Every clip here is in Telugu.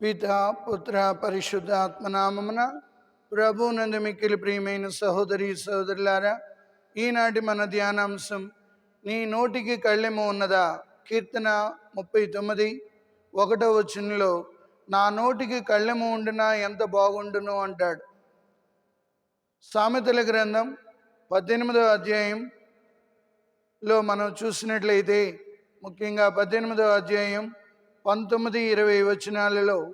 పిత పుత్ర పరిశుద్ధాత్మనామమున ప్రభునందు మిక్కిలి ప్రియమైన సహోదరి సహోదరులారా ఈనాటి మన ధ్యానాంశం నీ నోటికి కళ్ళెము ఉన్నదా? కీర్తన ముప్పై తొమ్మిది ఒకటో వచనంలో నా నోటికి కళ్ళెము ఉండినా? ఎంత బాగుండును? అంటాడు. సామెతల గ్రంథం పద్దెనిమిదవ అధ్యాయంలో మనం చూసినట్లయితే ముఖ్యంగా పద్దెనిమిదవ అధ్యాయం పంతొమ్మిది ఇరవై వచనాలలో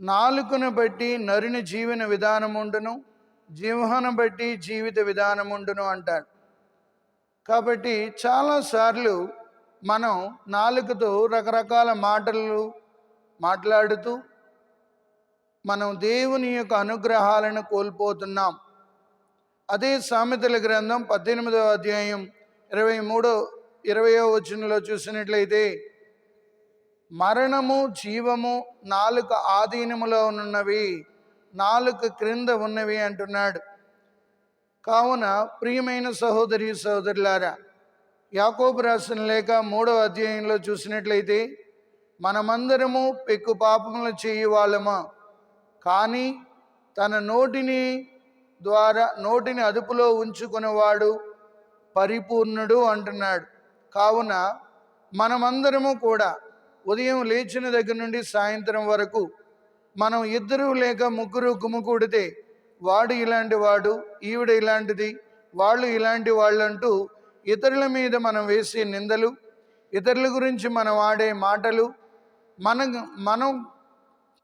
నాలుకను బట్టి నరుని జీవన విధానముండును జింహను బట్టి జీవిత విధానముండును అంటాడు. కాబట్టి చాలాసార్లు మనం నాలుకతో రకరకాల మాటలు మాట్లాడుతూ మనం దేవుని యొక్క అనుగ్రహాలను కోల్పోతున్నాం. అదే సామెతల గ్రంథం పద్దెనిమిదవ అధ్యాయం ఇరవై మూడో ఇరవయో వచనంలో చూసినట్లయితే మరణము జీవము నాలుక ఆధీనములో ఉన్నవి నాలుక క్రింద ఉన్నవి అంటున్నాడు. కావున ప్రియమైన సహోదరి సహోదరులారా యాకోబు రాసిన లేక మూడవ అధ్యాయంలో చూసినట్లయితే మనమందరము పెక్కు పాపములు చేయి వాళ్ళమా కానీ తన నోటిని ద్వారా నోటిని అదుపులో ఉంచుకునేవాడు పరిపూర్ణుడు అంటున్నాడు. కావున మనమందరము కూడా ఉదయం లేచిన దగ్గర నుండి సాయంత్రం వరకు మనం ఇద్దరు లేక ముగ్గురు గుమ్ముకూడితే వాడు ఇలాంటి వాడు ఈవిడ ఇలాంటిది వాళ్ళు ఇలాంటి వాళ్ళు అంటూ ఇతరుల మీద మనం వేసే నిందలు ఇతరుల గురించి మనం ఆడే మాటలు మన మనం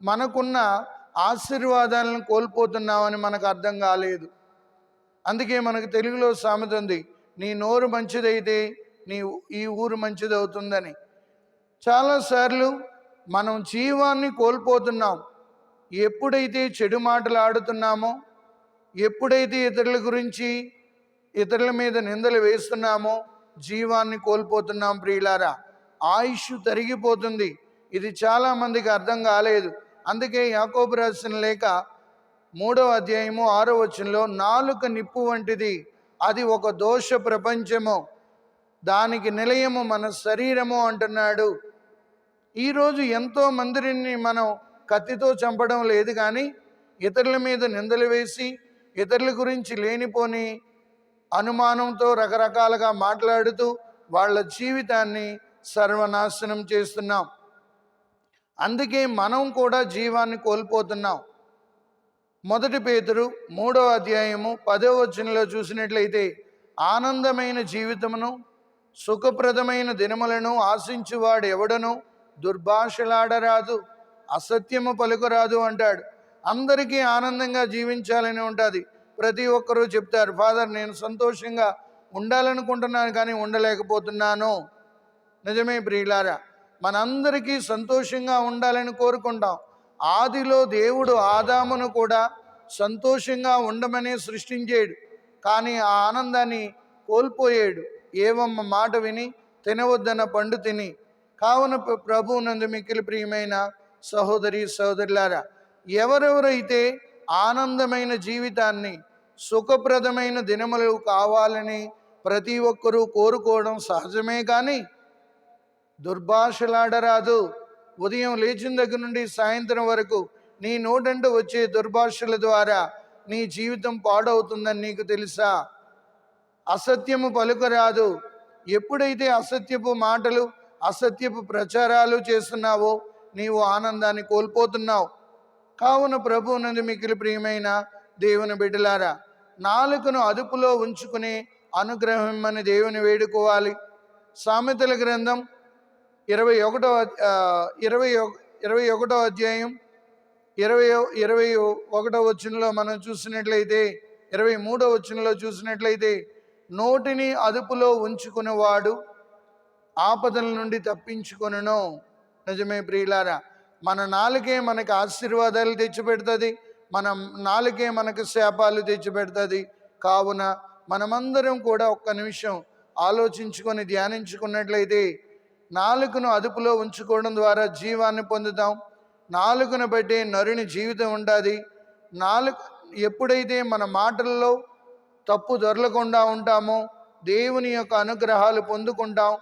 మనకున్న ఆశీర్వాదాలను కోల్పోతున్నామని మనకు అర్థం కాలేదు. అందుకే మనకు తెలుగులో సామెత ఉంది నీ నోరు మంచిదైతే నీ ఈ ఊరు మంచిదవుతుందని. చాలాసార్లు మనం జీవాన్ని కోల్పోతున్నాం. ఎప్పుడైతే చెడు మాటలు ఆడుతున్నామో ఎప్పుడైతే ఇతరుల గురించి ఇతరుల మీద నిందలు వేస్తున్నామో జీవాన్ని కోల్పోతున్నాం ప్రియులారా. ఆయుష్ తరిగిపోతుంది. ఇది చాలామందికి అర్థం కాలేదు. అందుకే యాకోబు రాసిన లేక మూడవ అధ్యాయము ఆరో వచనంలో నాలుక నిప్పు వంటిది. అది ఒక దోష ప్రపంచము. దానికి నిలయము మన శరీరము అంటున్నాడు. ఈరోజు ఎంతో మందిని మనం కత్తితో చంపడం లేదు కానీ ఇతరుల మీద నిందలు వేసి ఇతరుల గురించి లేనిపోని అనుమానంతో రకరకాలుగా మాట్లాడుతూ వాళ్ళ జీవితాన్ని సర్వనాశనం చేస్తున్నాం. అందుకే మనం కూడా జీవాన్ని కోల్పోతున్నాం. మొదటి పేతురు మూడవ అధ్యాయము పదవ వచనంలో చూసినట్లయితే ఆనందమైన జీవితమును సుఖప్రదమైన దినములను ఆశించువాడు ఎవడను దుర్భాషలాడరాదు అసత్యము పలుకురాదు అంటాడు. అందరికీ ఆనందంగా జీవించాలని ఉంటుంది. ప్రతి ఒక్కరూ చెప్తారు ఫాదర్ నేను సంతోషంగా ఉండాలనుకుంటున్నాను కానీ ఉండలేకపోతున్నాను. నిజమే ప్రియులారా మనందరికీ సంతోషంగా ఉండాలని కోరుకుంటాం. ఆదిలో దేవుడు ఆదామును కూడా సంతోషంగా ఉండమని సృష్టించాడు కానీ ఆ ఆనందాన్ని కోల్పోయాడు. ఏవమ్మ మాట విని తినవద్దన్న పండు తిని కావున ప్ర- ప్రభువునందు మిక్కిలి ప్రియమైన సహోదరి సహోదరులారా ఎవరెవరైతే ఆనందమైన జీవితాన్ని సుఖప్రదమైన దినములు కావాలని ప్రతి ఒక్కరూ కోరుకోవడం సహజమే కానీ దుర్భాషలాడరాదు. ఉదయం లేచిన దగ్గర నుండి సాయంత్రం వరకు నీ నోటంట వచ్చే దుర్భాషల ద్వారా నీ జీవితం పాడవుతుందని నీకు తెలుసా? అసత్యము పలుకరాదు. ఎప్పుడైతే అసత్యపు మాటలు అసత్యపు ప్రచారాలు చేస్తున్నావో నీవు ఆనందాన్ని కోల్పోతున్నావు. కావున ప్రభు నందు మికిలి ప్రియమైన దేవుని బిడ్డలారా నాలుకను అదుపులో ఉంచుకుని అనుగ్రహం అని దేవుని వేడుకోవాలి. సామెతల గ్రంథం ఇరవై ఒకటో ఇరవై ఒక- ఇరవై ఒకటో అధ్యాయం ఇరవై ఇరవై ఒకటో వచనంలో మనం చూసినట్లయితే ఇరవై మూడో వచనంలో చూసినట్లయితే నోటిని అదుపులో ఉంచుకునేవాడు ఆపదల నుండి తప్పించుకొనును. నిజమే ప్రియులారా మన నాలుకే మనకి ఆశీర్వాదాలు తెచ్చిపెడుతుంది మన నాలుకే మనకు శాపాలు తెచ్చిపెడుతుంది. కావున మనమందరం కూడా ఒక్క నిమిషం ఆలోచించుకొని ధ్యానించుకున్నట్లయితే నాలుకను అదుపులో ఉంచుకోవడం ద్వారా జీవాన్ని పొందుతాం. నాలుకను బట్టి నరుని జీవితం ఉంటుంది నాలుక ఎప్పుడైతే మన మాటల్లో తప్పు దొరలకుండా ఉంటామో దేవుని యొక్క అనుగ్రహాలు పొందుకుంటాం.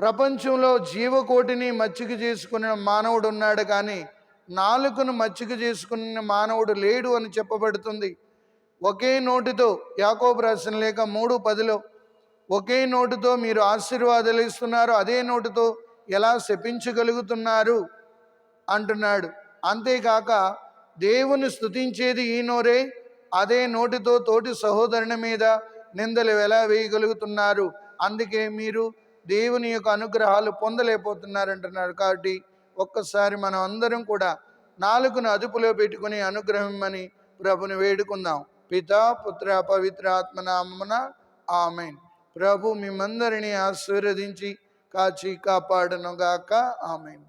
ప్రపంచంలో జీవకోటిని మచ్చిక చేసుకున్న మానవుడు ఉన్నాడు కానీ నాలుకను మచ్చిక చేసుకున్న మానవుడు లేడు అని చెప్పబడుతుంది. ఒకే నోటితో యాకోబు రాసిన లేక మూడు పదిలో ఒకే నోటితో మీరు ఆశీర్వాదాలు ఇస్తున్నారు అదే నోటితో ఎలా శపించగలుగుతున్నారు? అంటున్నాడు. అంతేకాక దేవుని స్తుతించేది ఈ నోరే అదే నోటితో తోటి సహోదరుని మీద నిందలు ఎలా వేయగలుగుతున్నారు? అందుకే మీరు దేవుని యొక్క అనుగ్రహాలు పొందలేకపోతున్నారు అంటున్నారు కాబట్టి ఒక్కసారి మనం అందరం కూడా నాలుగును అదుపులో పెట్టుకుని అనుగ్రహమని ప్రభుని వేడుకుందాం. పిత పుత్ర పవిత్ర ఆత్మనామమున ఆమెన్. ప్రభు మిమ్మందరినీ ఆశీర్వదించి కాచి కాపాడనుగాక. ఆమెన్.